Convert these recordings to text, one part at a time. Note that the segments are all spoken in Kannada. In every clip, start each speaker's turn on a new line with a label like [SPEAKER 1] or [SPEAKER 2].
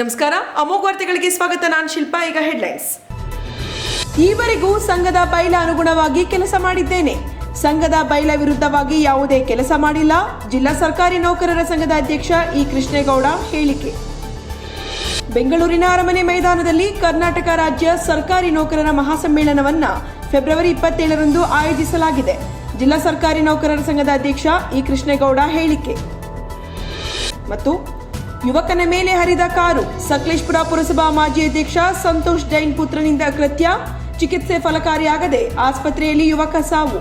[SPEAKER 1] ನಮಸ್ಕಾರ. ಅಮೋಘ ವಾರ್ತೆಗಳಿಗೆ ಸ್ವಾಗತ. ನಾನು ಶಿಲ್ಪಾ, ಈಗ ಹೆಡ್ಲೈನ್ಸ್ ಈವರೆಗೂ ಸಂಘದ ಬೈಲ ಅನುಗುಣವಾಗಿ ಕೆಲಸ ಮಾಡಿದ್ದೇನೆ. ಸಂಘದ ಬೈಲ ವಿರುದ್ಧವಾಗಿ ಯಾವುದೇ ಕೆಲಸ ಮಾಡಿಲ್ಲ. ಜಿಲ್ಲಾ ಸರ್ಕಾರಿ ನೌಕರರ ಸಂಘದ ಅಧ್ಯಕ್ಷ ಇ. ಕೃಷ್ಣೇಗೌಡ ಹೇಳಿಕೆ. ಬೆಂಗಳೂರಿನ ಅರಮನೆ ಮೈದಾನದಲ್ಲಿ ಕರ್ನಾಟಕ ರಾಜ್ಯ ಸರ್ಕಾರಿ ನೌಕರರ ಮಹಾಸಮ್ಮೇಳನವನ್ನ ಫೆಬ್ರವರಿ ಇಪ್ಪತ್ತೇಳರಂದು ಆಯೋಜಿಸಲಾಗಿದೆ. ಜಿಲ್ಲಾ ಸರ್ಕಾರಿ ನೌಕರರ ಸಂಘದ ಅಧ್ಯಕ್ಷ ಇ. ಕೃಷ್ಣೇಗೌಡ ಹೇಳಿಕೆ. ಮತ್ತು ಯುವಕನ ಮೇಲೆ ಹರಿದ ಕಾರು. ಸಕಲೇಶ್ಪುರ ಪುರಸಭಾ ಮಾಜಿ ಅಧ್ಯಕ್ಷ ಸಂತೋಷ್ ಜೈನ್ ಪುತ್ರನಿಂದ ಕೃತ್ಯ. ಚಿಕಿತ್ಸೆ ಫಲಕಾರಿಯಾಗದೆ ಆಸ್ಪತ್ರೆಯಲ್ಲಿ ಯುವಕ ಸಾವು.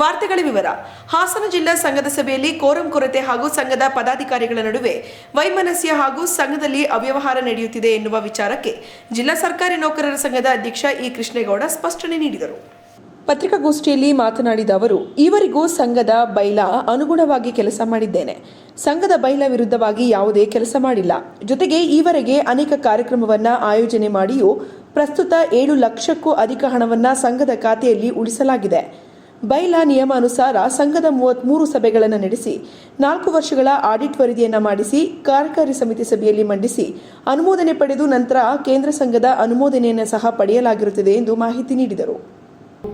[SPEAKER 1] ವಾರ್ತೆಗಳ ವಿವರ. ಹಾಸನ ಜಿಲ್ಲಾ ಸಂಘದ ಸಭೆಯಲ್ಲಿ ಕೋರಂ ಕೊರತೆ ಹಾಗೂ ಸಂಘದ ಪದಾಧಿಕಾರಿಗಳ ನಡುವೆ ವೈಮನಸ್ಯ ಹಾಗೂ ಸಂಘದಲ್ಲಿ ಅವ್ಯವಹಾರ ನಡೆಯುತ್ತಿದೆ ಎನ್ನುವ ವಿಚಾರಕ್ಕೆ ಜಿಲ್ಲಾ ಸರ್ಕಾರಿ ನೌಕರರ ಸಂಘದ ಅಧ್ಯಕ್ಷ ಇ ಕೃಷ್ಣೇಗೌಡ ಸ್ಪಷ್ಟನೆ ನೀಡಿದರು. ಪತ್ರಿಕಾಗೋಷ್ಠಿಯಲ್ಲಿ ಮಾತನಾಡಿದ ಅವರು ಈವರೆಗೂ ಸಂಘದ ಬೈಲ ಅನುಗುಣವಾಗಿ ಕೆಲಸ ಮಾಡಿದ್ದೇನೆ. ಸಂಘದ ಬೈಲ ವಿರುದ್ಧವಾಗಿ ಯಾವುದೇ ಕೆಲಸ ಮಾಡಿಲ್ಲ. ಜೊತೆಗೆ ಈವರೆಗೆ ಅನೇಕ ಕಾರ್ಯಕ್ರಮವನ್ನ ಆಯೋಜನೆ ಮಾಡಿಯೂ ಪ್ರಸ್ತುತ ಏಳು ಲಕ್ಷಕ್ಕೂ ಅಧಿಕ ಹಣವನ್ನ ಸಂಘದ ಖಾತೆಯಲ್ಲಿ ಉಳಿಸಲಾಗಿದೆ. ಬೈಲ ನಿಯಮಾನುಸಾರ ಸಂಘದ ಮೂವತ್ಮೂರು ಸಭೆಗಳನ್ನು ನಡೆಸಿ, ನಾಲ್ಕು ವರ್ಷಗಳ ಆಡಿಟ್ ವರದಿಯನ್ನು ಮಾಡಿಸಿ, ಕಾರ್ಯಕಾರಿ ಸಮಿತಿ ಸಭೆಯಲ್ಲಿ ಮಂಡಿಸಿ, ಅನುಮೋದನೆ ಪಡೆದು ನಂತರ ಕೇಂದ್ರ ಸಂಘದ ಅನುಮೋದನೆಯನ್ನು ಸಹ ಪಡೆಯಲಾಗಿರುತ್ತದೆ ಎಂದು ಮಾಹಿತಿ ನೀಡಿದರು.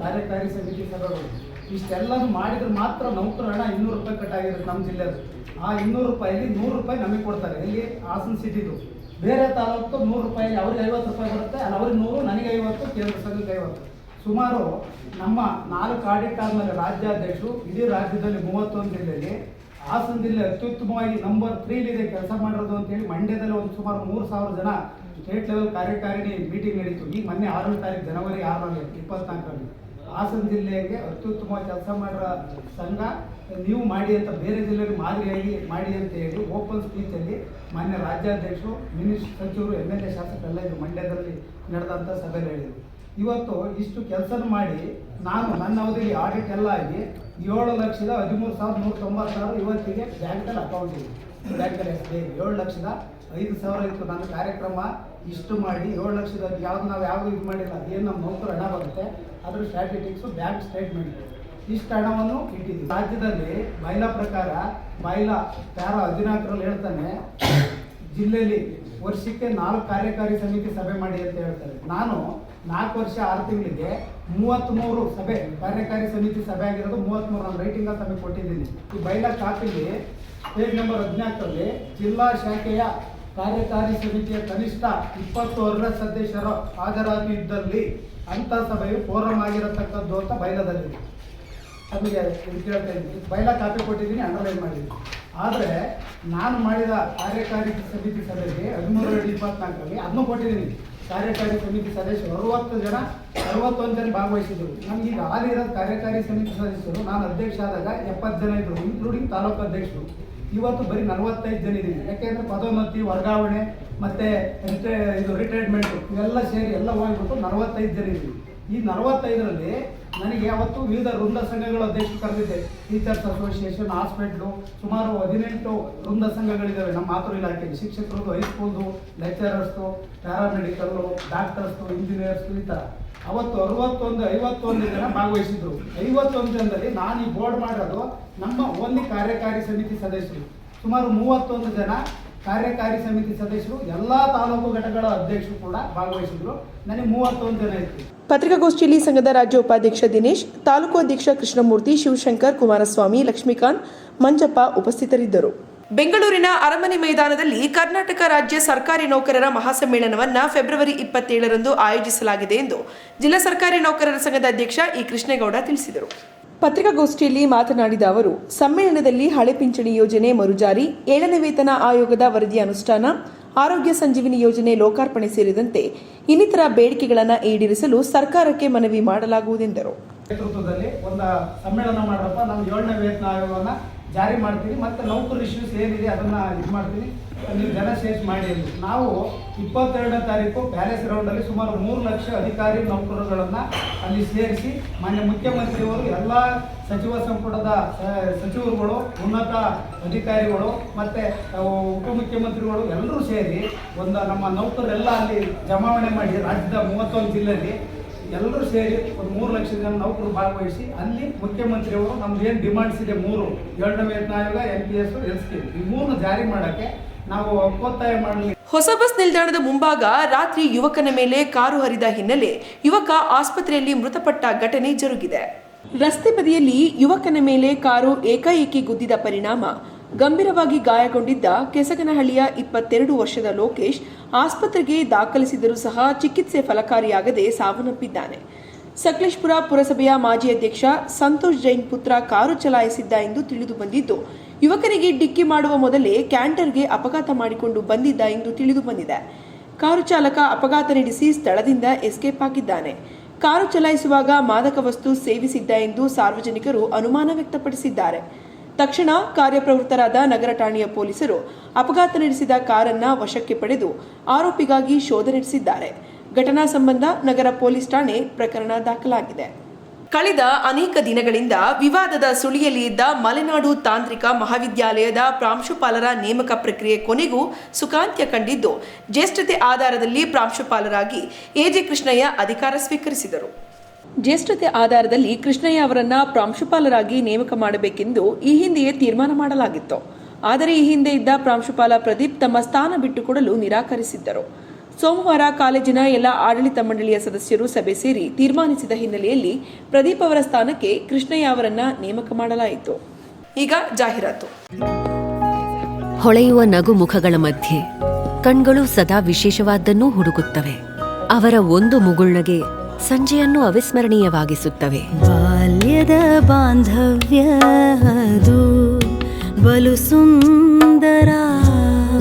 [SPEAKER 2] ಕಾರ್ಯಕಾರಿ ಸಮಿತಿ ಸಭೆಗಳು. ಇಷ್ಟೆಲ್ಲನೂ ಮಾಡಿದ್ರೆ ಮಾತ್ರ ನೌಕರ ಹಣ ಇನ್ನೂರು ರೂಪಾಯಿ ಕಟ್ಟಾಗಿರುತ್ತೆ ನಮ್ಮ ಜಿಲ್ಲೆದು ಆ ಇನ್ನೂರು ರೂಪಾಯಿಲಿ ನೂರು ರೂಪಾಯಿ ನಮಗೆ ಕೊಡ್ತಾರೆ. ಇಲ್ಲಿ ಹಾಸನ ಸಿಟಿದು. ಬೇರೆ ತಾಲೂಕು ನೂರು ರೂಪಾಯಿ ಅವ್ರಿಗೆ ಐವತ್ತು ರೂಪಾಯಿ ಬರುತ್ತೆ, ಅಲ್ಲಿ ಅವ್ರಿಗೆ ನೂರು, ನನಗೆ ಐವತ್ತು, ಕೇಂದ್ರ ಸಂಘಕ್ಕೆ ಐವತ್ತು. ಸುಮಾರು ನಮ್ಮ ನಾಲ್ಕು ಆಡಿಟ್ ಆದಮೇಲೆ ರಾಜ್ಯಾಧ್ಯಕ್ಷರು ಇಡೀ ರಾಜ್ಯದಲ್ಲಿ ಮೂವತ್ತೊಂದು ಜಿಲ್ಲೆಯಲ್ಲಿ ಹಾಸನ ಜಿಲ್ಲೆ ಅತ್ಯುತ್ತಮವಾಗಿ ನಂಬರ್ ತ್ರೀಲಿದೆ ಕೆಲಸ ಮಾಡಿರೋದು ಅಂತೇಳಿ ಮಂಡ್ಯದಲ್ಲಿ ಒಂದು ಸುಮಾರು ಮೂರು ಸಾವಿರ ಜನ ಸ್ಟೇಟ್ ಲೆವೆಲ್ ಕಾರ್ಯಕಾರಿಣಿ ಮೀಟಿಂಗ್ ನಡೀತು. ಈಗ ಮೊನ್ನೆ ಆರನೇ ತಾರೀಕು ಜನವರಿ ಆರರಲ್ಲಿ, ಇಪ್ಪತ್ನಾಲ್ಕರಲ್ಲಿ. ಹಾಸನ ಜಿಲ್ಲೆಗೆ ಅತ್ಯುತ್ತಮ ಕೆಲಸ ಮಾಡಿರೋ ಸಂಘ. ನೀವು ಮಾಡಿ ಅಂತ ಬೇರೆ ಜಿಲ್ಲೆಗೆ ಮಾದರಿಯಾಗಿ ಮಾಡಿ ಅಂತ ಹೇಳಿ ಓಪನ್ ಸ್ಪೀಚಲ್ಲಿ ಮಾನ್ಯ ರಾಜ್ಯಾಧ್ಯಕ್ಷರು ಮಿನಿಸ್ಟರ್ ಸಚಿವರು, ಎಂ ಎಲ್ ಎ ಶಾಸಕರೆಲ್ಲ ಇದು ಮಂಡ್ಯದಲ್ಲಿ ನಡೆದಂಥ ಸಭೆ ಹೇಳಿದರು ಇವತ್ತು ಇಷ್ಟು ಕೆಲಸ ಮಾಡಿ ನಾನು ನನ್ನ ಅವಧಿಗೆ ಆಡಿಟ್ ಎಲ್ಲ ಆಗಿ ಏಳು ಲಕ್ಷದ ಹದಿಮೂರು ಸಾವಿರದ ನೂರ ತೊಂಬತ್ತಾರು ಇವತ್ತಿಗೆ ಬ್ಯಾಂಕಲ್ಲಿ ಅಕೌಂಟ್ ಇದೆ. ಬ್ಯಾಂಕಲ್ಲಿ ಎಷ್ಟಿದೆ ಏಳು ಲಕ್ಷದ ಐದು ಸಾವಿರ ಇತ್ತು ನನ್ನ ಕಾರ್ಯಕ್ರಮ. ಇಷ್ಟು ಮಾಡಿ ಏಳು ಲಕ್ಷದ ಯಾವ್ದು ನಾವು ಯಾವ ಇದು ಮಾಡಿಲ್ಲ, ಅದೇನು ನಮ್ಮ ನೌಕರ ಹಣ ಬರುತ್ತೆ, ಅದ್ರ ಸ್ಟ್ಯಾಟಿಟಿಕ್ಸು ಬ್ಯಾಂಕ್ ಸ್ಟೇಟ್ಮೆಂಟ್ ಇಷ್ಟು ಹಣವನ್ನು ಇಟ್ಟಿದ್ದೀವಿ ರಾಜ್ಯದಲ್ಲಿ ಮಹಿಳಾ ಪ್ರಕಾರ ಮಹಿಳಾ ಪ್ಯಾರ ಹದಿನಾಲ್ಕರಲ್ಲಿ ಹೇಳ್ತಾನೆ ಜಿಲ್ಲೆಯಲ್ಲಿ ವರ್ಷಕ್ಕೆ ನಾಲ್ಕು ಕಾರ್ಯಕಾರಿ ಸಮಿತಿ ಸಭೆ ಮಾಡಿ ಅಂತ ಹೇಳ್ತಾರೆ. ನಾನು ನಾಲ್ಕು ವರ್ಷ ಆರು ತಿಂಗಳಿಗೆ ಮೂವತ್ತ್ಮೂರು ಸಭೆ, ಕಾರ್ಯಕಾರಿ ಸಮಿತಿ ಸಭೆ ಆಗಿರೋದು ಮೂವತ್ತ್ಮೂರು ನಾನು ರೈಟಿಂಗ್ ಸಭೆ ಕೊಟ್ಟಿದ್ದೀನಿ. ಈ ಬೈಲಾ ಕಾಪಿಲಿ ಪೇಜ್ ನಂಬರ್ ಹದಿನಾಲ್ಕರಲ್ಲಿ ಜಿಲ್ಲಾ ಶಾಖೆಯ ಕಾರ್ಯಕಾರಿ ಸಮಿತಿಯ ಕನಿಷ್ಠ ಇಪ್ಪತ್ತು ಸದಸ್ಯರು ಹಾಜರಾತಿ ಇದ್ದಲ್ಲಿ ಅಂತ ಸಭೆಯು ಫೋರಂ ಆಗಿರತಕ್ಕದ್ದು ಅಂತ ಬೈಲದಲ್ಲಿದೆ ನಮಗೆ ಇದು ಕೇಳ್ತಾ ಇದ್ದೀನಿ. ಬೈಲ ಕಾಪಿ ಕೊಟ್ಟಿದ್ದೀನಿ ಅಂಡರ್ಲೈನ್ ಮಾಡಿದ್ದೀನಿ. ಆದರೆ ನಾನು ಮಾಡಿದ ಕಾರ್ಯಕಾರಿ ಸಮಿತಿ ಸಭೆಗೆ ಹದಿಮೂರು ಎರಡು ಇಪ್ಪತ್ನಾಲ್ಕರಲ್ಲಿ ಅದನ್ನು ಕೊಟ್ಟಿದ್ದೀನಿ. ಕಾರ್ಯಕಾರಿ ಸಮಿತಿ ಸದಸ್ಯರು ಅರವತ್ತು ಜನ, ಅರವತ್ತೊಂದು ಜನ ಭಾಗವಹಿಸಿದರು ನಮ್ಗೆ ಈಗ ಹಾಲಿರೋದು ಕಾರ್ಯಕಾರಿ ಸಮಿತಿ ಸದಸ್ಯರು. ನಾನು ಅಧ್ಯಕ್ಷ ಆದಾಗ ಎಪ್ಪತ್ತು ಜನ ಇದ್ದರು ಇನ್ಕ್ಲೂಡಿಂಗ್ ತಾಲೂಕು ಅಧ್ಯಕ್ಷರು. ಇವತ್ತು ಬರೀ ನಲವತ್ತೈದು ಜನ ಇದ್ದೀವಿ ಯಾಕೆಂದ್ರೆ ಪದೋನ್ನತಿ, ವರ್ಗಾವಣೆ, ಮತ್ತೆ ಇದು ರಿಟೈರ್ಮೆಂಟ್ ಇವೆಲ್ಲ ಸೇರಿ ಎಲ್ಲ ಹೋಗಿಬಿಟ್ಟು ನಲವತ್ತೈದು ಜನ ಇದ್ದೀವಿ ಈ ನಲವತ್ತೈದರಲ್ಲಿ ನನಗೆ ಅವತ್ತು ವಿವಿಧ ವೃಂದ ಸಂಘಗಳ ಅಧ್ಯಕ್ಷರು ಕರೆದಿದ್ದೆ. ಟೀಚರ್ಸ್ ಅಸೋಸಿಯೇಷನ್, ಹಾಸ್ಪಿಟ್ಲು, ಸುಮಾರು ಹದಿನೆಂಟು ವೃಂದ ಸಂಘಗಳಿದ್ದಾವೆ ನಮ್ಮ ಮಾತೃ ಇಲಾಖೆಯಲ್ಲಿ ಶಿಕ್ಷಕರದ್ದು ಹೈಸ್ಕೂಲ್ದು ಲೆಕ್ಚರರ್ಸ್ದು ಪ್ಯಾರಾಮೆಡಿಕಲ್ಲು ಡಾಕ್ಟರ್ಸ್ದು ಇಂಜಿನಿಯರ್ಸ್ದು ಈ ಥರ ಅವತ್ತು ಅರವತ್ತೊಂದು, ಐವತ್ತೊಂದು ಜನ ಭಾಗವಹಿಸಿದ್ರು. ಐವತ್ತೊಂದು ಜನದಲ್ಲಿ ನಾನು ಈ ಬೋರ್ಡ್ ಮಾಡೋದು ನಮ್ಮ ಓನ್ಲಿ ಕಾರ್ಯಕಾರಿ ಸಮಿತಿ ಸದಸ್ಯರು. ಸುಮಾರು ಮೂವತ್ತೊಂದು ಜನ ಕಾರ್ಯಕಾರಿ ಸಮಿತಿ ಸದಸ್ಯರು ಎಲ್ಲ ತಾಲೂಕು ಘಟಕಗಳ ಅಧ್ಯಕ್ಷರು ಕೂಡ ಭಾಗವಹಿಸಿದ್ರು. ನನಗೆ ಮೂವತ್ತೊಂದು ಜನ ಇತ್ತು
[SPEAKER 1] ಪತ್ರಿಕಾಗೋಷ್ಠಿಯಲ್ಲಿ ಸಂಘದ ರಾಜ್ಯ ಉಪಾಧ್ಯಕ್ಷ ದಿನೇಶ್, ತಾಲೂಕು ಅಧ್ಯಕ್ಷ ಕೃಷ್ಣಮೂರ್ತಿ, ಶಿವಶಂಕರ್, ಕುಮಾರಸ್ವಾಮಿ, ಲಕ್ಷ್ಮೀಕಾಂತ್, ಮಂಜಪ್ಪ ಉಪಸ್ಥಿತರಿದ್ದರು. ಬೆಂಗಳೂರಿನ ಅರಮನೆ ಮೈದಾನದಲ್ಲಿ ಕರ್ನಾಟಕ ರಾಜ್ಯ ಸರ್ಕಾರಿ ನೌಕರರ ಮಹಾಸಮ್ಮೇಳನವನ್ನ ಫೆಬ್ರವರಿ ಇಪ್ಪತ್ತೇಳರಂದು ಆಯೋಜಿಸಲಾಗಿದೆ ಎಂದು ಜಿಲ್ಲಾ ಸರ್ಕಾರಿ ನೌಕರರ ಸಂಘದ ಅಧ್ಯಕ್ಷ ಇ ಕೃಷ್ಣೇಗೌಡ ತಿಳಿಸಿದರು. ಪತ್ರಿಕಾಗೋಷ್ಠಿಯಲ್ಲಿ ಮಾತನಾಡಿದ ಅವರು, ಸಮ್ಮೇಳನದಲ್ಲಿ ಹಳೆ ಪಿಂಚಣಿ ಯೋಜನೆ ಮರುಜಾರಿ, ಏಳನೇ ವೇತನ ಆಯೋಗದ ವರದಿ ಅನುಷ್ಠಾನ, ಆರೋಗ್ಯ ಸಂಜೀವಿನಿ ಯೋಜನೆ ಲೋಕಾರ್ಪಣೆ ಸೇರಿದಂತೆ ಇನ್ನಿತರ ಬೇಡಿಕೆಗಳನ್ನು ಈಡೇರಿಸಲು ಸರ್ಕಾರಕ್ಕೆ ಮನವಿ ಮಾಡಲಾಗುವುದೆಂದರು
[SPEAKER 2] ನೇತೃತ್ವದಲ್ಲಿ ಒಂದು ಸಮ್ಮೇಳನ ಮಾಡಪ್ಪ ನಾವು ಏಳನೇ ವೇತನ ಆಯೋಗವನ್ನ ಜಾರಿ ಮಾಡ್ತೀವಿ ಮತ್ತು ನೌಕರ ಇಶ್ಯೂಸ್ ಏನಿದೆ ಅದನ್ನು ಇದು ಮಾಡ್ತೀವಿ ನೀವು ಜನ ಸೇರಿಸಿ ಮಾಡಿ. ನಾವು ಇಪ್ಪತ್ತೆರಡನೇ ತಾರೀಕು ಪ್ಯಾಲೇಸ್ ಗ್ರೌಂಡಲ್ಲಿ ಸುಮಾರು ಮೂರು ಲಕ್ಷ ಅಧಿಕಾರಿ ನೌಕರರುಗಳನ್ನು ಅಲ್ಲಿ ಸೇರಿಸಿ, ಮಾನ್ಯ ಮುಖ್ಯಮಂತ್ರಿಯವರು, ಎಲ್ಲ ಸಚಿವ ಸಂಪುಟದ ಸಚಿವರುಗಳು, ಉನ್ನತ ಅಧಿಕಾರಿಗಳು, ಮತ್ತು ಉಪಮುಖ್ಯಮಂತ್ರಿಗಳು ಎಲ್ಲರೂ ಸೇರಿ ಒಂದು ನಮ್ಮ ನೌಕರರೆಲ್ಲ ಅಲ್ಲಿ ಜಮಾವಣೆ ಮಾಡಿ ರಾಜ್ಯದ ಮೂವತ್ತೊಂದು ಜಿಲ್ಲೆಯಲ್ಲಿ ಎಲ್ಲರೂ ಸೇರಿ ಒಂದು ಮೂರು ಲಕ್ಷ ಜನ ನೌಕರು ಭಾಗವಹಿಸಿ ಅಲ್ಲಿ ಮುಖ್ಯಮಂತ್ರಿಯವರು ನಮ್ದು ಏನು ಡಿಮಾಂಡ್ಸ್ ಇದೆ ಮೂರು. ಏಳನೇ ವೇತನ ಆಯೋಗ N P S L scheme ಈ ಮೂರನ್ನು ಜಾರಿ ಮಾಡೋಕ್ಕೆ ನಾವು ಒತ್ತಾಯ ಮಾಡಲಿ.
[SPEAKER 1] ಹೊಸ ಬಸ್ ನಿಲ್ದಾಣದ ಮುಂಭಾಗ ರಾತ್ರಿ ಯುವಕನ ಮೇಲೆ ಕಾರು ಹರಿದ ಹಿನ್ನೆಲೆ ಯುವಕ ಆಸ್ಪತ್ರೆಯಲ್ಲಿ ಮೃತಪಟ್ಟ ಘಟನೆ ಜರುಗಿದೆ. ರಸ್ತೆ ಬದಿಯಲ್ಲಿ ಯುವಕನ ಮೇಲೆ ಕಾರು ಏಕಾಏಕಿ ಗುದ್ದಿದ ಪರಿಣಾಮ. ಗಂಭೀರವಾಗಿ ಗಾಯಗೊಂಡಿದ್ದ ಕೆಸಗನಹಳ್ಳಿಯ ಇಪ್ಪತ್ತೆರಡು ವರ್ಷದ ಲೋಕೇಶ್ ಆಸ್ಪತ್ರೆಗೆ ದಾಖಲಿಸಿದರೂ ಸಹ ಚಿಕಿತ್ಸೆ ಫಲಕಾರಿಯಾಗದೆ ಸಾವನ್ನಪ್ಪಿದ್ದಾನೆ. ಸಕಲೇಶ್ಪುರ ಪುರಸಭೆಯ ಮಾಜಿ ಅಧ್ಯಕ್ಷ ಸಂತೋಷ್ ಜೈನ್ ಪುತ್ರ ಕಾರು ಚಲಾಯಿಸಿದ್ದ ಎಂದು ತಿಳಿದು ಬಂದಿದ್ದು ಯುವಕರಿಗೆ ಡಿಕ್ಕಿ ಮಾಡುವ ಮೊದಲೇ ಕ್ಯಾಂಟರ್ಗೆ ಅಪಘಾತ ಮಾಡಿಕೊಂಡು ಬಂದಿದ್ದ ಎಂದು ತಿಳಿದು ಬಂದಿದೆ. ಕಾರು ಚಾಲಕ ಅಪಘಾತ ನಡೆಸಿ ಸ್ಥಳದಿಂದ ಎಸ್ಕೇಪ್ ಆಗಿದ್ದಾನೆ. ಕಾರು ಚಲಾಯಿಸುವಾಗ ಮಾದಕ ವಸ್ತು ಸೇವಿಸಿದ್ದ ಎಂದು ಸಾರ್ವಜನಿಕರು ಅನುಮಾನ ವ್ಯಕ್ತಪಡಿಸಿದ್ದಾರೆ. ತಕ್ಷಣ ಕಾರ್ಯಪ್ರವೃತ್ತರಾದ ನಗರ ಠಾಣೆಯ ಪೊಲೀಸರು ಅಪಘಾತ ನಡೆಸಿದ ಕಾರನ್ನ ವಶಕ್ಕೆ ಪಡೆದು ಆರೋಪಿಗಾಗಿ ಶೋಧ ನಡೆಸಿದ್ದಾರೆ. ಘಟನಾ ಸಂಬಂಧ ನಗರ ಪೊಲೀಸ್ ಠಾಣೆ ಪ್ರಕರಣ ದಾಖಲಾಗಿದೆ. ಕಳೆದ ಅನೇಕ ದಿನಗಳಿಂದ ವಿವಾದದ ಸುಳಿಯಲ್ಲಿ ಇದ್ದ ಮಲೆನಾಡು ತಾಂತ್ರಿಕ ಮಹಾವಿದ್ಯಾಲಯದ ಪ್ರಾಂಶುಪಾಲರ ನೇಮಕ ಪ್ರಕ್ರಿಯೆ ಕೊನೆಗೂ ಸುಖಾಂತ್ಯ ಕಂಡಿದ್ದು, ಜ್ಯೇಷ್ಠತೆ ಆಧಾರದಲ್ಲಿ ಪ್ರಾಂಶುಪಾಲರಾಗಿ ಎಜೆ ಕೃಷ್ಣಯ್ಯ ಅಧಿಕಾರ ಸ್ವೀಕರಿಸಿದರು. ಜ್ಯೇಷ್ಠತೆ ಆಧಾರದಲ್ಲಿ ಕೃಷ್ಣಯ್ಯ ಅವರನ್ನ ಪ್ರಾಂಶುಪಾಲರಾಗಿ ನೇಮಕ ಮಾಡಬೇಕೆಂದು ಈ ಹಿಂದೆಯೇ ತೀರ್ಮಾನ ಮಾಡಲಾಗಿತ್ತು. ಆದರೆ ಈ ಹಿಂದೆ ಇದ್ದ ಪ್ರಾಂಶುಪಾಲ ಪ್ರದೀಪ್ ತಮ್ಮ ಸ್ಥಾನ ಬಿಟ್ಟುಕೊಡಲು ನಿರಾಕರಿಸಿದ್ದರು. ಸೋಮವಾರ ಕಾಲೇಜಿನ ಎಲ್ಲ ಆಡಳಿತ ಮಂಡಳಿಯ ಸದಸ್ಯರು ಸಭೆ ಸೇರಿ ತೀರ್ಮಾನಿಸಿದ ಹಿನ್ನೆಲೆಯಲ್ಲಿ ಪ್ರದೀಪ್ ಅವರ ಸ್ಥಾನಕ್ಕೆ ಕೃಷ್ಣಯ್ಯ ಅವರನ್ನ ನೇಮಕ ಮಾಡಲಾಯಿತು. ಈಗ ಜಾಹೀರಾತು.
[SPEAKER 3] ಹೊಳೆಯುವ ನಗು ಮುಖಗಳ ಮಧ್ಯೆ ಕಣ್ಗಳು ಸದಾ ವಿಶೇಷವಾದ್ದನ್ನೂ ಹುಡುಕುತ್ತವೆ. ಅವರ ಒಂದು ಮುಗುಳ್ನಗೆ ಸಂಜೆಯನ್ನು ಅವಿಸ್ಮರಣೀಯವಾಗಿಸುತ್ತವೆ.
[SPEAKER 4] ಬಾಲ್ಯದ ಬಾಂಧವ್ಯ ಅದು ಬಲು ಸುಂದರ.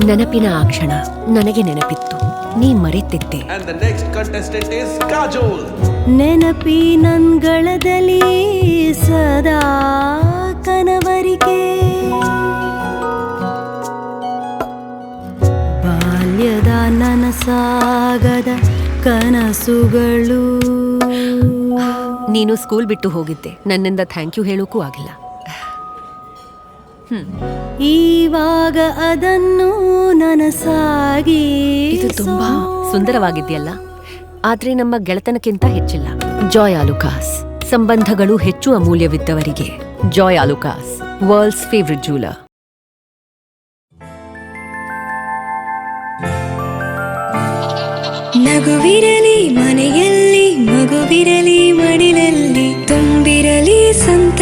[SPEAKER 3] ನೆನಪಿನ ಆ ಕ್ಷಣ ನನಗೆ ನೆನಪಿತ್ತು. ನೀ ಮರೆತಿದ್ದೆ.
[SPEAKER 5] ನೆನಪಿ.
[SPEAKER 4] ನೆನಪಿನಂಗಳದಲ್ಲಿ ಸದಾ ಕನವರಿಕೆ. ಬಾಲ್ಯದ ನನಸಾಗದ ಕನಸುಗಳು
[SPEAKER 3] ನೀನು ಸ್ಕೂಲ್ ಬಿಟ್ಟು ಹೋಗಿದ್ದೆ. ನನ್ನಿಂದ ಥ್ಯಾಂಕ್ ಯು ಹೇಳೋಕ್ಕೂ ಆಗಿಲ್ಲ.
[SPEAKER 4] ಈವಾಗ ಅದನ್ನು ನನಸಾಗಿ
[SPEAKER 3] ಇದು ತುಂಬಾ ಸುಂದರವಾಗಿದೆಯಲ್ಲ? ಆದ್ರೆ ನಮ್ಮ ಗೆಳೆತನಕ್ಕಿಂತ ಹೆಚ್ಚಿಲ್ಲ. ಜಾಯ್ ಆಲುಕಾಸ್ ಸಂಬಂಧಗಳು ಹೆಚ್ಚು ಅಮೂಲ್ಯವಿದ್ದವರಿಗೆ. Joy Alukkas world's favourite jeweller
[SPEAKER 6] ನಗುವಿರಲಿ ಮನೆಯಲ್ಲಿ ಮಗುವಿರಲಿ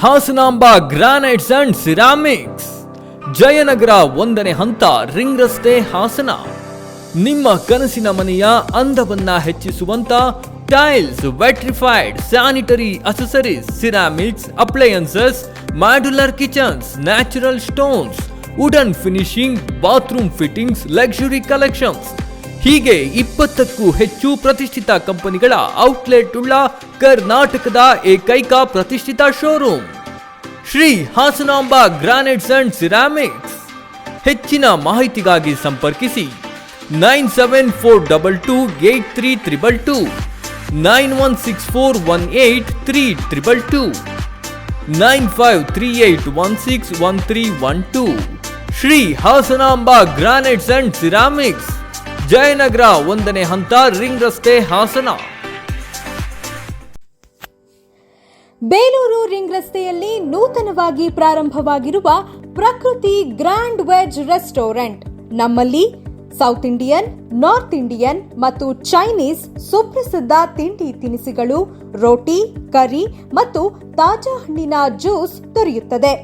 [SPEAKER 7] Hasanamba granites and ceramics. Jayanagar ಒಂದನೇ ಹಂತ ರಿಂಗ್ ರಸ್ತೆ ಹಾಸನ. ನಿಮ್ಮ ಕನಸಿನ ಮನೆಯ ಅಂದವನ್ನ ಹೆಚ್ಚಿಸುವಂತ tiles, vitrified, sanitary accessories ceramics, appliances, modular kitchens, natural stones, wooden finishing, bathroom fittings, luxury collections ಹೀಗೆ ಇಪ್ಪತ್ತಕ್ಕೂ ಹೆಚ್ಚು ಪ್ರತಿಷ್ಠಿತ ಕಂಪನಿಗಳ ಔಟ್ಲೆಟ್ ಉಳ್ಳ ಕರ್ನಾಟಕದ ಏಕೈಕ ಪ್ರತಿಷ್ಠಿತ showroom. Shri Hasanamba granites and ceramics. ಹೆಚ್ಚಿನ ಮಾಹಿತಿಗಾಗಿ ಸಂಪರ್ಕಿಸಿ. Nine seven four double two eight three triple two. Nine one six four one eight three triple two. Nine five three eight one six one three one two. Shri Hasanamba granites and ceramics. Jayanagar ಒಂದನೇ ಹಂತ ರಿಂಗ್ ರಸ್ತೆ ಹಾಸನ.
[SPEAKER 8] ಬೇಲೂರು ರಿಂಗ್ ರಸ್ತೆಯಲ್ಲಿ ನೂತನವಾಗಿ ಪ್ರಾರಂಭವಾಗಿರುವ ಪ್ರಕೃತಿ ಗ್ರ್ಯಾಂಡ್ ವೆಜ್ ರೆಸ್ಟೋರೆಂಟ್. ನಮ್ಮಲ್ಲಿ ಸೌತ್ ಇಂಡಿಯನ್, ನಾರ್ತ್ ಇಂಡಿಯನ್ ಮತ್ತು ಚೈನೀಸ್ ಸುಪ್ರಸಿದ್ಧ ತಿಂಡಿ ತಿನಿಸುಗಳು, ರೋಟಿ, ಕರಿ ಮತ್ತು ತಾಜಾ ಹಣ್ಣಿನ ಜ್ಯೂಸ್ ದೊರೆಯುತ್ತದೆ.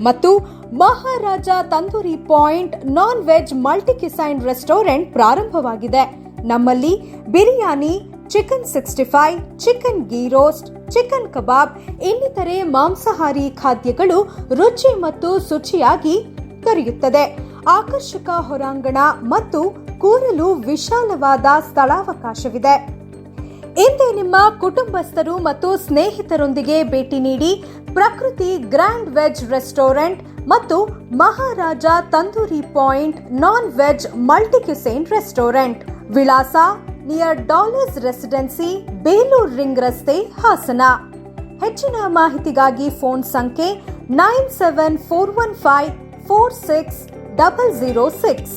[SPEAKER 8] ಮತ್ತು Maharaja tandoori point non veg multi cuisine restaurant ಪ್ರಾರಂಭವಾಗಿದೆ. ನಮ್ಮಲ್ಲಿ biryani, chicken sixty five, chicken ghee roast, chicken kebab, ಇನ್ನಿತರೆ ಮಾಂಸಾಹಾರಿ ಖಾದ್ಯಗಳು ರುಚಿ ಮತ್ತು ಶುಚಿಯಾಗಿ ದೊರೆಯುತ್ತದೆ. ಆಕರ್ಷಕ ಹೊರಾಂಗಣ ಮತ್ತು ಕೂರಲು ವಿಶಾಲವಾದ ಸ್ಥಳಾವಕಾಶವಿದೆ. ಇಂದೇ ನಿಮ್ಮ ಕುಟುಂಬಸ್ಥರು ಮತ್ತು ಸ್ನೇಹಿತರೊಂದಿಗೆ ಭೇಟಿ ನೀಡಿ ಪ್ರಕೃತಿ ಗ್ರ್ಯಾಂಡ್ ವೆಜ್ ರೆಸ್ಟೋರೆಂಟ್ ಮತ್ತು Maharaja tandoori point non veg multicuisine restaurant, ವಿಳಾಸ near dollars residency, Belur ring ರಸ್ತೆ, ಹಾಸನ. ಹೆಚ್ಚಿನ ಮಾಹಿತಿಗಾಗಿ ಫೋನ್ ಸಂಖ್ಯೆ nine seven four one five four six double zero six.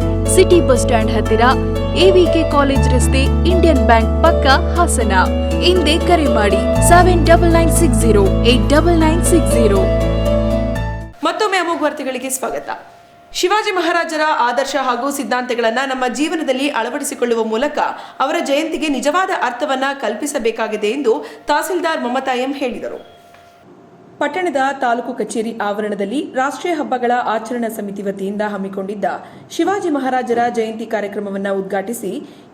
[SPEAKER 9] City bus stand ಹತ್ತಿರ ಎವಿಕೆ ಕಾಲೇಜ್ ರಸ್ತೆ ಇಂಡಿಯನ್ ಬ್ಯಾಂಕ್ ಪಕ್ಕ ಹಾಸನ. ಹಿಂದೆ ಕರೆ ಮಾಡಿ seven double nine six zero eight double nine six zero
[SPEAKER 1] ಮತ್ತೊಮ್ಮೆ ಅಮೋಘ ವಾರ್ತೆಗಳಿಗೆ ಸ್ವಾಗತ. ಶಿವಾಜಿ ಮಹಾರಾಜರ ಆದರ್ಶ ಹಾಗೂ ಸಿದ್ಧಾಂತಗಳನ್ನು ನಮ್ಮ ಜೀವನದಲ್ಲಿ ಅಳವಡಿಸಿಕೊಳ್ಳುವ ಮೂಲಕ ಅವರ ಜಯಂತಿಗೆ ನಿಜವಾದ ಅರ್ಥವನ್ನ ಕಲ್ಪಿಸಬೇಕಾಗಿದೆ ಎಂದು ತಹಸೀಲ್ದಾರ್ ಮಮತಾ ಎಂ ಹೇಳಿದರು. ಪಟ್ಟಣದ ತಾಲೂಕು ಕಚೇರಿ ಆವರಣದಲ್ಲಿ ರಾಷ್ಟ್ರೀಯ ಹಬ್ಬಗಳ ಆಚರಣಾ ಸಮಿತಿ ವತಿಯಿಂದ ಹಮ್ಮಿಕೊಂಡಿದ್ದ ಶಿವಾಜಿ ಮಹಾರಾಜರ ಜಯಂತಿ ಕಾರ್ಯಕ್ರಮವನ್ನು ಉದ್ಘಾಟಿಸಿ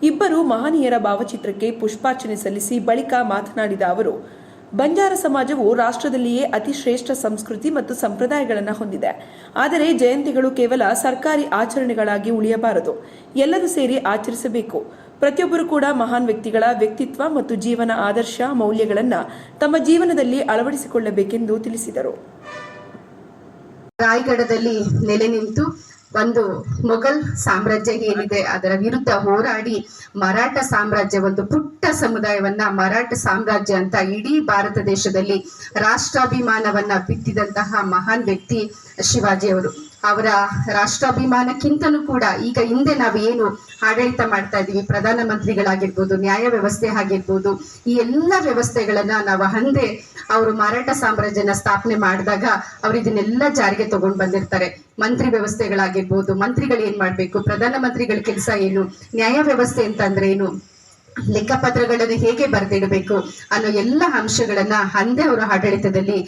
[SPEAKER 1] ಇಬ್ಬರು ಮಹನೀಯರ ಭಾವಚಿತ್ರಕ್ಕೆ ಪುಷ್ಪಾರ್ಚನೆ ಸಲ್ಲಿಸಿ ಬಳಿಕ ಮಾತನಾಡಿದ ಅವರು, ಬಂಜಾರ ಸಮಾಜವು ರಾಷ್ಟ್ರದಲ್ಲಿಯೇ ಅತಿ ಶ್ರೇಷ್ಠ ಸಂಸ್ಕೃತಿ ಮತ್ತು ಸಂಪ್ರದಾಯಗಳನ್ನು ಹೊಂದಿದೆ. ಆದರೆ ಜಯಂತಿಗಳು ಕೇವಲ ಸರ್ಕಾರಿ ಆಚರಣೆಗಳಾಗಿ ಉಳಿಯಬಾರದು. ಎಲ್ಲರೂ ಸೇರಿ ಆಚರಿಸಬೇಕು. ಪ್ರತಿಯೊಬ್ಬರು ಕೂಡ ಮಹಾನ್ ವ್ಯಕ್ತಿಗಳ ವ್ಯಕ್ತಿತ್ವ ಮತ್ತು ಜೀವನ ಆದರ್ಶ ಮೌಲ್ಯಗಳನ್ನು ತಮ್ಮ ಜೀವನದಲ್ಲಿ ಅಳವಡಿಸಿಕೊಳ್ಳಬೇಕೆಂದು ತಿಳಿಸಿದರು.
[SPEAKER 10] ರಾಯಗಢದಲ್ಲಿ ನೆಲೆ ನಿಂತು ಒಂದು ಮೊಘಲ್ ಸಾಮ್ರಾಜ್ಯ ಏನಿದೆ, ಅದರ ವಿರುದ್ಧ ಹೋರಾಡಿ ಮರಾಠ ಸಾಮ್ರಾಜ್ಯ, ಒಂದು ಪುಟ್ಟ ಸಮುದಾಯವನ್ನ ಮರಾಠ ಸಾಮ್ರಾಜ್ಯ ಅಂತ ಇಡೀ ಭಾರತ ದೇಶದಲ್ಲಿ ರಾಷ್ಟ್ರಾಭಿಮಾನವನ್ನ ಬಿತ್ತಿದಂತಹ ಮಹಾನ್ ವ್ಯಕ್ತಿ ಶಿವಾಜಿಯವರು. ಅವರ ರಾಷ್ಟ್ರಾಭಿಮಾನಕ್ಕಿಂತಲೂ ಕೂಡ ಈಗ ಹಿಂದೆ ನಾವು ಏನು ಆಡಳಿತ ಮಾಡ್ತಾ ಇದ್ದೀವಿ ಪ್ರಧಾನ ಮಂತ್ರಿಗಳಾಗಿರ್ಬೋದು ನ್ಯಾಯ ವ್ಯವಸ್ಥೆ ಆಗಿರ್ಬೋದು, ಈ ಎಲ್ಲ ವ್ಯವಸ್ಥೆಗಳನ್ನ ನಾವು ಹಂದೆ ಅವರು ಮಾರಾಟ ಸಾಮ್ರಾಜ್ಯನ ಸ್ಥಾಪನೆ ಮಾಡಿದಾಗ ಅವ್ರು ಇದನ್ನೆಲ್ಲ ಜಾರಿಗೆ ತಗೊಂಡ್ ಬಂದಿರ್ತಾರೆ. ಮಂತ್ರಿ ವ್ಯವಸ್ಥೆಗಳಾಗಿರ್ಬೋದು, ಮಂತ್ರಿಗಳು ಏನ್ ಮಾಡ್ಬೇಕು ಪ್ರಧಾನ ಮಂತ್ರಿಗಳ ಕೆಲಸ ಏನು, ನ್ಯಾಯ ವ್ಯವಸ್ಥೆ ಅಂತಂದ್ರೆ ಏನು? ಲೆಕ್ಕಪತ್ರಗಳನ್ನು ಹೇಗೆ ಬರೆದಿಡಬೇಕು ಅನ್ನೋ ಎಲ್ಲ ಅಂಶಗಳನ್ನ ಹಂದೆ ಅವರ ಆಡಳಿತದಲ್ಲಿ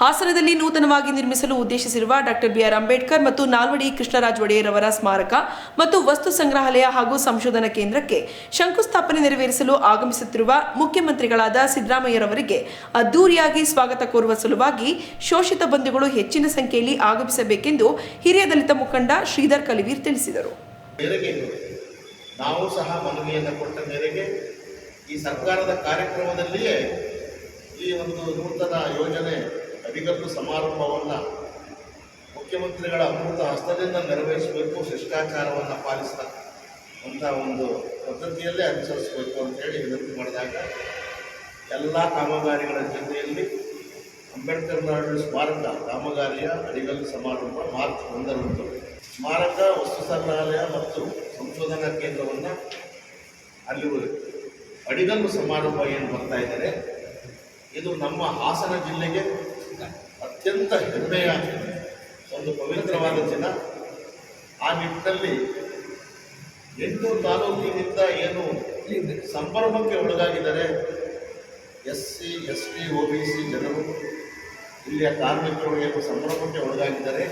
[SPEAKER 1] ಹಾಸನದಲ್ಲಿ ನೂತನವಾಗಿ ನಿರ್ಮಿಸಲು ಉದ್ದೇಶಿಸಿರುವ ಡಾಕ್ಟರ್ ಬಿಆರ್ ಅಂಬೇಡ್ಕರ್ ಮತ್ತು ನಾಲ್ವಡಿ ಕೃಷ್ಣರಾಜ್ ಒಡೆಯರ್ ಅವರ ಸ್ಮಾರಕ ಮತ್ತು ವಸ್ತು ಸಂಗ್ರಹಾಲಯ ಹಾಗೂ ಸಂಶೋಧನಾ ಕೇಂದ್ರಕ್ಕೆ ಶಂಕುಸ್ಥಾಪನೆ ನೆರವೇರಿಸಲು ಆಗಮಿಸುತ್ತಿರುವ ಮುಖ್ಯಮಂತ್ರಿಗಳಾದ ಸಿದ್ದರಾಮಯ್ಯರವರಿಗೆ ಅದ್ದೂರಿಯಾಗಿ ಸ್ವಾಗತ ಕೋರುವ ಸಲುವಾಗಿ ಶೋಷಿತ ಬಂಧುಗಳು ಹೆಚ್ಚಿನ ಸಂಖ್ಯೆಯಲ್ಲಿ ಆಗಮಿಸಬೇಕೆಂದು ಹಿರಿಯ ದಲಿತ ಮುಖಂಡ ಶ್ರೀಧರ್ ಕಲಿವೀರ್ ತಿಳಿಸಿದರು.
[SPEAKER 11] ನಾವು ಸಹ ಮನವಿಯನ್ನು ಕೊಟ್ಟ ಮೇರೆಗೆ ಈ ಸರ್ಕಾರದ ಕಾರ್ಯಕ್ರಮದಲ್ಲಿಯೇ ಈ ಒಂದು ನೂತನ ಯೋಜನೆ ಅಧಿಕೃತ ಸಮಾರಂಭವನ್ನು ಮುಖ್ಯಮಂತ್ರಿಗಳ ಅಮೃತ ಹಸ್ತದಿಂದ ನೆರವೇರಿಸಬೇಕು, ಶಿಷ್ಟಾಚಾರವನ್ನು ಪಾಲಿಸ್ತಾ ಅಂತ ಒಂದು ಪದ್ಧತಿಯಲ್ಲೇ ಅನುಸರಿಸಬೇಕು ಅಂತೇಳಿ ವಿನಂತಿ ಮಾಡಿದಾಗ ಎಲ್ಲ ಕಾಮಗಾರಿಗಳ ಜೊತೆಯಲ್ಲಿ ಅಂಬೇಡ್ಕರ್ ನಾಡು ಸ್ಮಾರಕ, ಕಾಮಗಾರಿಯ ಅಡಿಗಲ್ಲು ಸಮಾರಂಭ ಮಾರ್ಚ್ ಒಂದರಂದು. ಸ್ಮಾರಕ ವಸ್ತು ಸಂಗ್ರಹಾಲಯ ಮತ್ತು ಸಂಶೋಧನಾ ಕೇಂದ್ರವನ್ನು ಅಲ್ಲಿ ಅಡಿಗಲ್ಲು ಸಮಾರಂಭ ಏನು ಬರ್ತಾ ಇದ್ದಾರೆ ಇದು ನಮ್ಮ ಹಾಸನ ಜಿಲ್ಲೆಗೆ ಅತ್ಯಂತ ಹೆಮ್ಮೆಯ ಒಂದು ಪವಿತ್ರವಾದ ದಿನ. ಆ ನಿಟ್ಟಿನಲ್ಲಿ ಎಂಟು ತಾಲೂಕಿನಿಂದ ಏನು ಸಂಭ್ರಮಕ್ಕೆ ಒಳಗಾಗಿದ್ದಾರೆ S C S T O B C ಜನರು. ಇಲ್ಲಿಯ ಕಾರ್ಮಿಕರು ಏನು ಸಂಭ್ರಮಕ್ಕೆ ಒಳಗಾಗಿದ್ದಾರೆ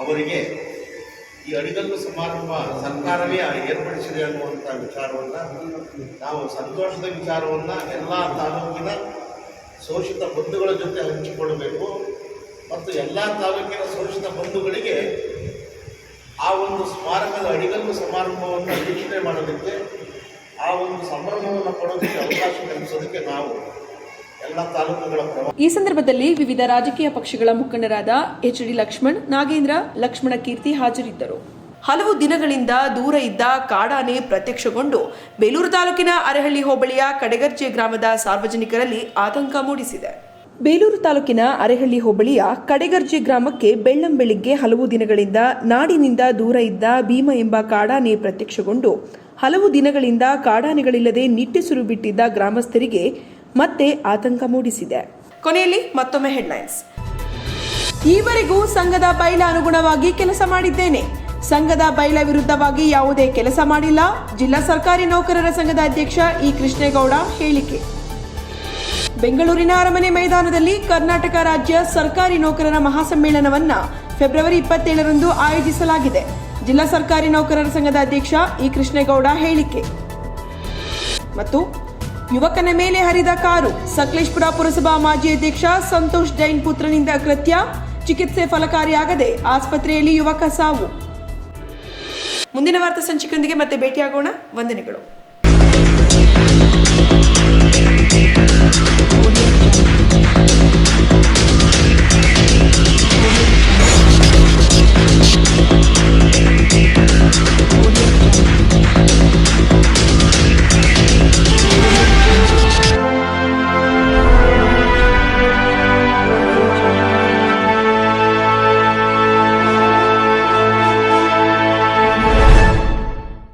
[SPEAKER 11] ಅವರಿಗೆ ಈ ಅಡಿಗಲ್ಲು ಸಮಾರಂಭ ಸರ್ಕಾರವೇ ಏರ್ಪಡಿಸಿದೆ ಅನ್ನುವಂಥ ವಿಚಾರವನ್ನು ನಾವು ಸಂತೋಷದ ವಿಚಾರವನ್ನು ಎಲ್ಲ ತಾಲೂಕಿನ ಶೋಷಿತ ಬಂಧುಗಳ ಜೊತೆ ಹಂಚಿಕೊಳ್ಳಬೇಕು ಮತ್ತು ಎಲ್ಲ ತಾಲೂಕಿನ ಶೋಷಿತ ಬಂಧುಗಳಿಗೆ ಆ ಒಂದು ಸ್ಮಾರಕದ ಅಡಿಗಲ್ಲು ಸಮಾರಂಭವನ್ನು ವೀಕ್ಷಣೆ ಮಾಡೋದಕ್ಕೆ ಆ ಒಂದು ಸಂಭ್ರಮವನ್ನು ಕೊಡೋದಕ್ಕೆ ಅವಕಾಶ ಕಲ್ಪಿಸೋದಕ್ಕೆ ನಾವು
[SPEAKER 1] ಈ ಸಂದರ್ಭದಲ್ಲಿ ವಿವಿಧ ರಾಜಕೀಯ ಪಕ್ಷಗಳ ಮುಖಂಡರಾದ ಎಚ್ ಡಿ ಲಕ್ಷ್ಮಣ್, ನಾಗೇಂದ್ರ, ಲಕ್ಷ್ಮಣ ಕೀರ್ತಿ ಹಾಜರಿದ್ದರು. ಹಲವು ದಿನಗಳಿಂದ ದೂರ ಇದ್ದ ಕಾಡಾನೆ ಪ್ರತ್ಯಕ್ಷಗೊಂಡು ಬೇಲೂರು ತಾಲೂಕಿನ ಅರೆಹಳ್ಳಿ ಹೋಬಳಿಯ ಕಡೆಗರ್ಜೆ ಗ್ರಾಮದ ಸಾರ್ವಜನಿಕರಲ್ಲಿ ಆತಂಕ ಮೂಡಿಸಿದೆ. ಬೇಲೂರು ತಾಲೂಕಿನ ಅರೆಹಳ್ಳಿ ಹೋಬಳಿಯ ಕಡೆಗರ್ಜೆ ಗ್ರಾಮಕ್ಕೆ ಬೆಳ್ಳಂ ಬೆಳಿಗ್ಗೆ ಹಲವು ದಿನಗಳಿಂದ ನಾಡಿನಿಂದ ದೂರ ಇದ್ದ ಭೀಮ ಎಂಬ ಕಾಡಾನೆ ಪ್ರತ್ಯಕ್ಷಗೊಂಡು ಹಲವು ದಿನಗಳಿಂದ ಕಾಡಾನೆಗಳಿಲ್ಲದೆ ನಿಟ್ಟುಸಿರು ಬಿಟ್ಟಿದ್ದ ಗ್ರಾಮಸ್ಥರಿಗೆ ಮತ್ತೆ ಆತಂಕ ಮೂಡಿಸಿದೆ. ಕೊನೆಯಲ್ಲಿ ಮತ್ತೊಮ್ಮೆ ಹೆಡ್ಲೈನ್ಸ್. ಈವರೆಗೂ ಸಂಘದ ಬೈಲ ಅನುಗುಣವಾಗಿ ಕೆಲಸ ಮಾಡಿದ್ದೇನೆ. ಸಂಘದ ಬೈಲ ವಿರುದ್ಧವಾಗಿ ಯಾವುದೇ ಕೆಲಸ ಮಾಡಿಲ್ಲ. ಜಿಲ್ಲಾ ಸರ್ಕಾರಿ ನೌಕರರ ಸಂಘದ ಅಧ್ಯಕ್ಷ ಇ. ಕೃಷ್ಣೇಗೌಡ ಹೇಳಿಕೆ. ಬೆಂಗಳೂರಿನ ಅರಮನೆ ಮೈದಾನದಲ್ಲಿ ಕರ್ನಾಟಕ ರಾಜ್ಯ ಸರ್ಕಾರಿ ನೌಕರರ ಮಹಾಸಮ್ಮೇಳನವನ್ನ ಫೆಬ್ರವರಿ ಇಪ್ಪತ್ತೇಳರಂದು ಆಯೋಜಿಸಲಾಗಿದೆ. ಜಿಲ್ಲಾ ಸರ್ಕಾರಿ ನೌಕರರ ಸಂಘದ ಅಧ್ಯಕ್ಷ ಇ. ಕೃಷ್ಣೇಗೌಡ ಹೇಳಿಕೆ. ಮತ್ತು ಯುವಕನ ಮೇಲೆ ಹರಿದ ಕಾರು. ಸಕಲೇಶ್ಪುರ ಪುರಸಭಾ ಮಾಜಿ ಅಧ್ಯಕ್ಷ ಸಂತೋಷ್ ಜೈನ್ ಪುತ್ರನಿಂದ ಕೃತ್ಯ. ಚಿಕಿತ್ಸೆ ಫಲಕಾರಿಯಾಗದೆ ಆಸ್ಪತ್ರೆಯಲ್ಲಿ ಯುವಕ ಸಾವು. ಮುಂದಿನ ವಾರ್ತಾ ಸಂಚಿಕೆಯೊಂದಿಗೆ ಮತ್ತೆ ಭೇಟಿಯಾಗೋಣ. ವಂದನೆಗಳು.